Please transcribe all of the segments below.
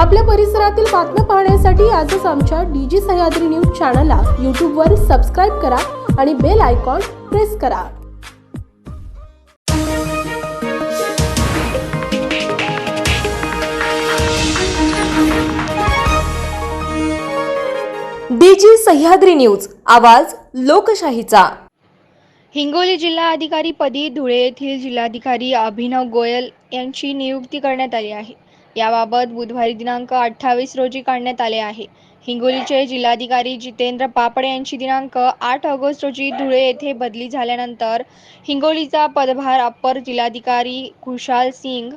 आपल्या परिसरातील बातम्या पाहण्यासाठी आजच आमच्या डीजी सह्याद्री न्यूज चॅनलला यूट्यूबवर सबस्क्राईब करा आणि बेल आयकॉन प्रेस करा. डीजी सह्याद्री न्यूज आवाज लोकशाहीचा. हिंगोली जिल्हा अधिकारी पदी धुळे येथील जिल्हाधिकारी अभिनव गोयल यांची नियुक्ती करण्यात आली आहे. याबाबत बुधवारी दिनांक अठ्ठावीस रोजी काढण्यात आले आहे. हिंगोलीचे जिल्हाधिकारी जितेंद्र पापडे यांची दिनांक आठ ऑगस्ट रोजी धुळे येथे बदली झाल्यानंतर हिंगोलीचा पदभार अप्पर जिल्हाधिकारी खुशाल सिंग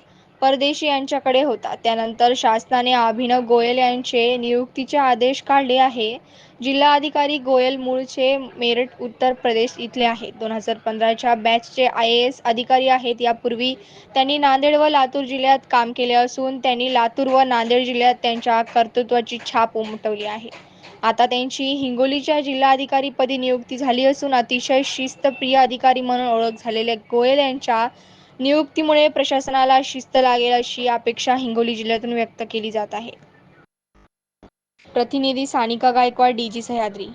परदेशी यांच्याकडे होता. त्यानंतर शासनाने अभिनव गोयल यांचे नियुक्तीचे आदेश काढले आहे. जिल्हाधिकारी गोयल मूळचे मेरठ उत्तर प्रदेश इथले आहेत. दोन हजार पंधराच्या बॅचचे आय ए एस अधिकारी आहेत. यापूर्वी त्यांनी नांदेड व लातूर जिल्ह्यात काम केले असून त्यांनी लातूर व नांदेड जिल्ह्यात त्यांच्या कर्तृत्वाची छाप उमटवली आहे. आता त्यांची हिंगोलीच्या जिल्हाधिकारीपदी नियुक्ती झाली असून अतिशय शिस्तप्रिय अधिकारी म्हणून ओळख झालेले गोयल यांच्या नियुक्तीमुळे प्रशासनाला शिस्त लागेल अशी अपेक्षा हिंगोली जिल्ह्यातून व्यक्त केली जात आहे. प्रतिनिधी Sanika Gaikwad DG Sahyadri.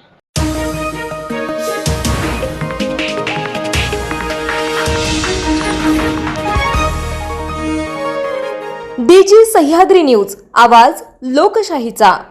DG Sahyadri news आवाज लोकशाहीचा.